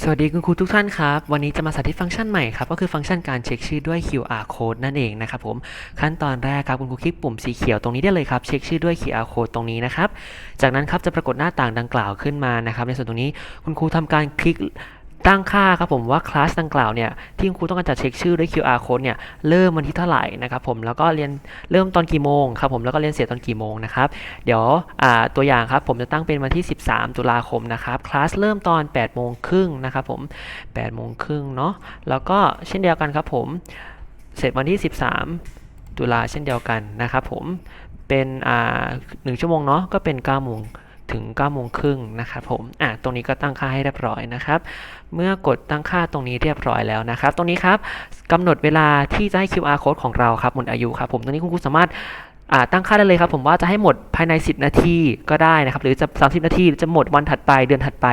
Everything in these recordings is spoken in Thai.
สวัสดีคุณครูทุกท่านครับ วันนี้จะมาสาธิตฟังก์ชันใหม่ครับก็คือฟังก์ชันการเช็คชื่อด้วย QR code นั่นเองนะครับผมขั้นตอนแรกครับคุณครูคลิกปุ่มสีเขียวตรงนี้ได้เลยครับเช็คชื่อด้วย QR code ตรงนี้นะครับจากนั้นครับจะปรากฏหน้าต่างดังกล่าวขึ้นมานะครับในส่วนตรงนี้คุณครูทำการคลิก ตั้งค่าครับผมว่าคลาสดังกล่าวเนี่ยที่ครูต้องการจะเช็คชื่อด้วย QR code เนี่ยเริ่มวันที่เท่าไหร่นะครับผมแล้วก็เรียนเริ่มตอนกี่โมงครับผมแล้วก็เรียนเสร็จตอนกี่โมงนะครับเดี๋ยวตัวอย่างครับผมจะตั้งเป็นวันที่ 13 ตุลาคมนะครับคลาสเริ่มตอน8โมงครึ่งนะครับผม8โมงครึ่งเนาะแล้วก็เช่นเดียวกันครับผมเสร็จวันที่ 13 ตุลาเช่นเดียวกันนะครับผมเป็นหนึ่งชั่วโมงเนาะก็เป็น9โมง ถึง9โมงครึ่งนะครับผมอะตรงนี้ก็ตั้งค่าให้เรียบร้อยนะครับ เมื่อกดตั้งค่าตรงนี้เรียบร้อยแล้วนะครับ ตรงนี้ครับกำหนดเวลาที่จะให้ QR code ของเราครับหมดอายุครับผมตรงนี้คุณครูสามารถ ตั้งค่าได้เลยครับผมว่าจะให้หมดภายใน 10 นาทีก็ได้นะครับ หรือจะ 30 นาทีจะหมดวันถัดไปเดือนถัดไป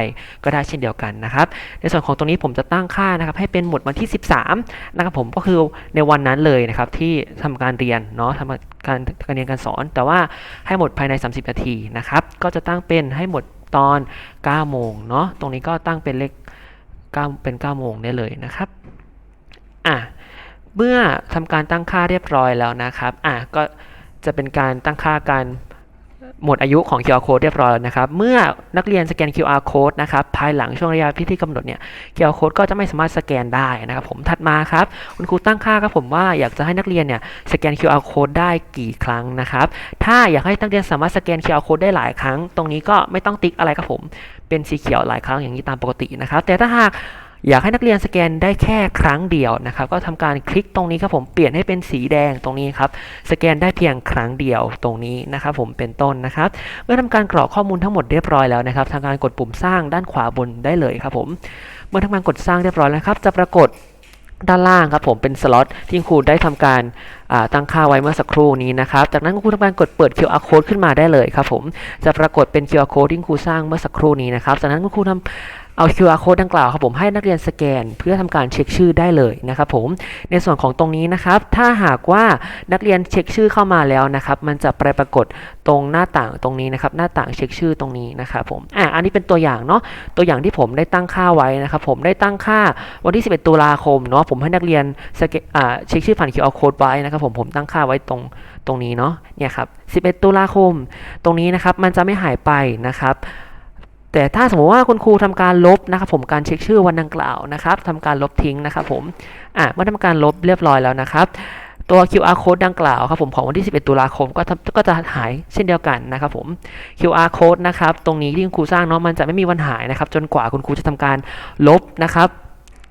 ก็ได้เช่นเดียวกันนะครับ ในส่วนของตรงนี้ผมจะตั้งค่านะครับ ให้เป็นหมดวันที่ 13 นะครับผมก็คือในวันนั้นเลยนะครับที่ทำการเรียนเนาะทำการการเรียนการสอน แต่ว่าให้หมดภายใน 30 นาทีนะครับก็จะตั้งเป็นให้หมดตอน 9 โมงเนาะตรงนี้ก็ตั้งเป็นเลข9เป็น 9 โมงได้เลยนะครับอะเมื่อทำการตั้งค่าเรียบร้อยแล้วนะครับอะก็ จะเป็นการตั้งค่าการหมดอายุของ QR code เรียบร้อยแล้วนะครับ เมื่อนักเรียนสแกน QR code นะครับ ภายหลังช่วงระยะพิธีกำหนดเนี่ย QR code ก็จะไม่สามารถสแกนได้นะครับผมถัดมาครับ คุณครูตั้งค่าครับผมว่าอยากจะให้นักเรียนเนี่ยสแกน QR code ได้กี่ครั้งนะครับ ถ้าอยากให้นักเรียนสามารถสแกน QR code ได้หลายครั้ง ตรงนี้ก็ไม่ต้องติ๊กอะไรครับผม เป็นสีเขียวหลายครั้งอย่างนี้ตามปกตินะครับ แต่ถ้าหาก อยากให้นักเรียนสแกนได้แค่ครั้งเดียวนะครับ ก็ทำการคลิกตรงนี้ครับผมเปลี่ยนให้เป็นสีแดงตรงนี้ครับสแกนได้เพียงครั้งเดียวตรงนี้นะครับผมเป็นต้นนะครับ เมื่อทำการกรอกข้อมูลทั้งหมดเรียบร้อยแล้วนะครับทำการกดปุ่มสร้างด้านขวาบนได้เลยครับผมเมื่อทำการกดสร้างเรียบร้อยแล้วครับจะปรากฏด้านล่างครับผมเป็นสล็อตที่ครูได้ทำการาตั้งค่าไว้เมื่อสักครู่นี้นะครับ จากนั้นครูทำการกดเปิด QR code ขึ้นมาได้เลยครับผม จะปรากฏเป็น QR code ที่ครูสร้างเมื่อสักครู่นี้นะครับ จากนั้นครูทำ เอา QR code ดังกล่าวครับผมให้นักเรียนสแกน เพื่อทำการเช็คชื่อได้เลยนะครับผมในส่วนของตรงนี้นะครับ ถ้าหากว่านักเรียนเช็คชื่อเข้ามาแล้วนะครับ มันจะไปปรากฏตรงหน้าต่างตรงนี้นะครับ หน้าต่างเช็คชื่อตรงนี้นะครับผมอะอันนี้เป็นตัวอย่างเนาะตัวอย่างที่ผมได้ตั้งค่าไว้นะครับ ผมได้ตั้งค่าวันที่ 11 ตุลาคมเนาะผมให้นักเรียนสแกนอ่าเช็คชื่อผ่าน QR code ไว้นะครับ ผมผมตั้งค่าไว้ตรงตรงนี้เนาะเนี่ยครับ 11 ตุลาคม ตรงนี้นะครับ มันจะไม่หายไปนะครับ แต่ถ้าสมมติว่าคุณครูทำการลบนะครับผมการเช็คชื่อวันดังกล่าวนะครับทำการลบทิ้งนะครับผมอะเมื่อทำการลบเรียบร้อยแล้วนะครับ ตัว QR code ดังกล่าวครับผมของวันที่ 11 ตุลาคมก็ก็จะหายเช่นเดียวกันนะครับผม QR code นะครับตรงนี้ที่คุณครูสร้างเนาะมันจะไม่มีวันหายนะครับ จนกว่าคุณครูจะทำการลบนะครับ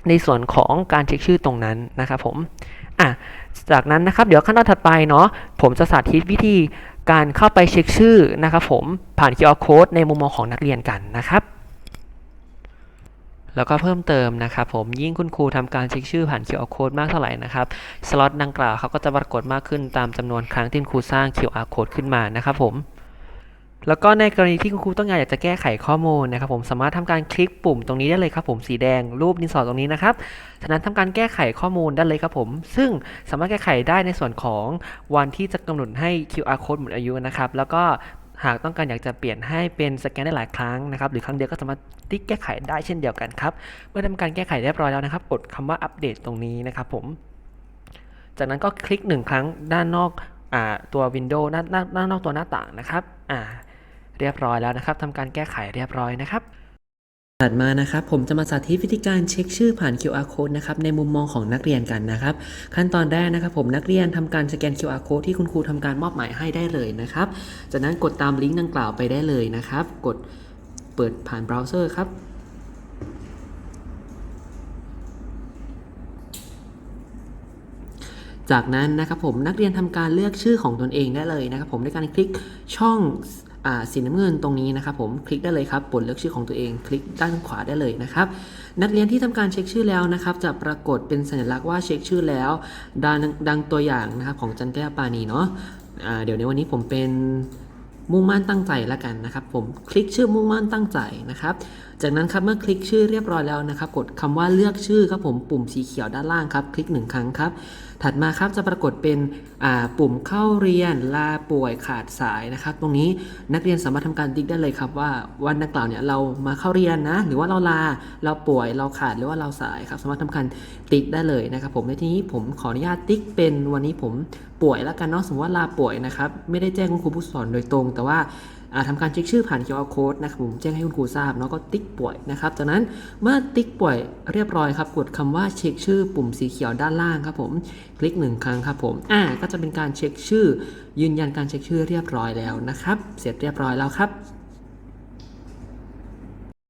ในส่วนของการเช็คชื่อตรงนั้นนะครับผมอะจากนั้นนะครับเดี๋ยวขั้นตอนถัดไปเนาะผมจะสาธิตวิธี การเข้าไปเช็คชื่อนะครับผมผ่าน QR code ในมุมมองของนักเรียนกันนะครับแล้วก็เพิ่มเติมนะครับผมยิ่งคุณครูทำการเช็คชื่อผ่าน QR code มากเท่าไหร่นะครับสล็อตดังกล่าวเขาก็จะปรากฏมากขึ้นตามจำนวนครั้งที่คุณครูสร้าง QR code ขึ้นมานะครับผม แล้วก็ในกรณีที่คุณครูต้องการอยากจะแก้ไขข้อมูลนะครับผมสามารถทำการคลิกปุ่มตรงนี้ได้เลยครับผมสีแดงรูปดินสอตรงนี้นะครับจากนั้นทำการแก้ไขข้อมูลได้เลยครับผม ซึ่งสามารถแก้ไขได้ในส่วนของวันที่จะกำหนดให้ QR code หมดอายุนะครับแล้วก็หากต้องการอยากจะเปลี่ยนให้เป็นสแกนได้หลายครั้งนะครับหรือครั้งเดียวก็สามารถติ๊กแก้ไขได้เช่นเดียวกันครับเมื่อทำการแก้ไขเรียบร้อยแล้วนะครับกดคำว่าอัปเดตตรงนี้นะครับผม จากนั้นก็คลิกหนึ่งครั้งด้านนอกอาตัววินโดว์ด้านด้านด้านนอกตัวหน้าต่างนะครับอ่า เรียบร้อยแล้วนะครับทำการแก้ไขเรียบร้อยนะครับถัดมานะครับผมจะมาสาธิตวิธีการเช็คชื่อผ่าน QR code นะครับในมุมมองของนักเรียนกันนะครับ ขั้นตอนแรกนะครับผมนักเรียนทำการสแกน QR code ที่คุณครูทำการมอบหมายให้ได้เลยนะครับ จากนั้นกดตามลิงก์ดังกล่าวไปได้เลยนะครับ กดเปิดผ่านเบราว์เซอร์ครับจากนั้นนะครับผมนักเรียนทำการเลือกชื่อของตนเองได้เลยนะครับผมในการคลิกช่อง สีน้ำเงินตรงนี้นะครับผมคลิกได้เลยครับปุ่นเลือกชื่อของตัวเอง คลิกด้านขวาได้เลยนะครับนักเรียนที่ทำการเช็คชื่อแล้วนะครับ จะปรากฏเป็นสัญลักษณ์ว่าเช็คชื่อแล้วดังดังตัวอย่างนะครับของจันแก้วปานีเนาะะเดี๋ยวในวันนี้ผมเป็นมุ่งมั่นตั้งใจแล้วกันนะครับ ผมคลิกชื่อมุ่งมั่นตั้งใจนะครับ จากนั้นครับเมื่อคลิกชื่อเรียบร้อยแล้วนะครับ กดคำว่าเลือกชื่อครับผมปุ่มสีเขียวด้านล่างครับ คลิกหนึ่งครั้งครับ ถัดมาครับจะปรากฏเป็นปุ่มเข้าเรียนลาป่วยขาดสายนะครับ ตรงนี้นักเรียนสามารถทำการติ๊กได้เลยครับว่าวันดังกล่าวเนี่ยเรามาเข้าเรียนนะ หรือว่าเราลาเราป่วยเราขาดหรือว่าเราสายครับ สามารถทำการติ๊กได้เลยนะครับ ผมในที่นี้ผมขออนุญาตติ๊กเป็นวันนี้ผมป่วยแล้วกันเนาะสมมติว่าลาป่วยนะครับไม่ได้แจ้งคุณครูผู้สอนโดยตรง แต่ว่า ทำการเช็คชื่อผ่าน QR code นะครับผมแจ้งให้คุณครูทราบเนาะก็ติ๊กป่วยนะครับจากนั้นเมื่อติ๊กป่วยเรียบร้อยครับกดคำว่าเช็คชื่อปุ่มสีเขียวด้านล่างครับผมคลิกหนึ่งครั้งครับผมอ่าก็จะเป็นการเช็คชื่อ ยืนยันการเช็คชื่อเรียบร้อยแล้วนะครับ เสร็จเรียบร้อยแล้วครับ